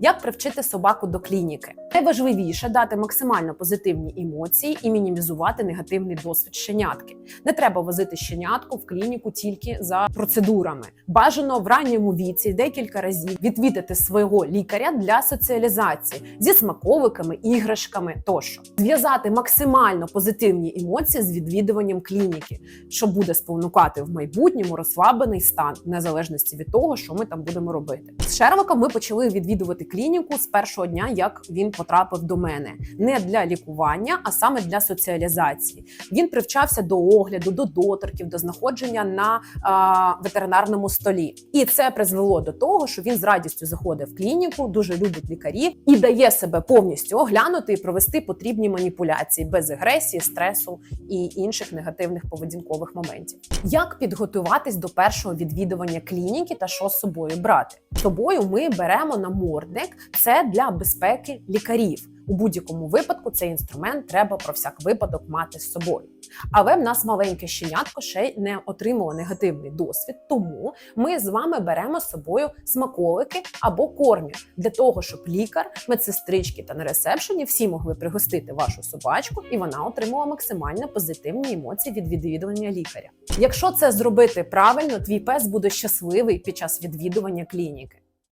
Як привчити собаку до клініки? Найважливіше дати максимально позитивні емоції і мінімізувати негативний досвід щенятки. Не треба возити щенятку в клініку тільки за процедурами. Бажано в ранньому віці декілька разів відвідати свого лікаря для соціалізації зі смаковиками, іграшками тощо. Зв'язати максимально позитивні емоції з відвідуванням клініки, що буде спонукати в майбутньому розслаблений стан, в незалежності від того, що ми там будемо робити. З Шерлоком ми почали відвідувати клініку з першого дня, як він потрапив до мене, не для лікування, а саме для соціалізації. Він привчався до огляду, до доторків, до знаходження на а, ветеринарному столі, і це призвело до того, що він з радістю заходить в клініку, дуже любить лікарів і дає себе повністю оглянути і провести потрібні маніпуляції без агресії, стресу і інших негативних поведінкових моментів. Як підготуватись до першого відвідування клініки та що з собою брати? З собою ми беремо намордник, це для безпеки лікарів. У будь-якому випадку цей інструмент треба про всяк випадок мати з собою. Але в нас маленьке щенятко ще й не отримало негативний досвід, тому ми з вами беремо з собою смаколики або кормі для того, щоб лікар, медсестрички та на ресепшені всі могли пригостити вашу собачку, і вона отримала максимально позитивні емоції від відвідування лікаря. Якщо це зробити правильно, твій пес буде щасливий під час відвідування клініки.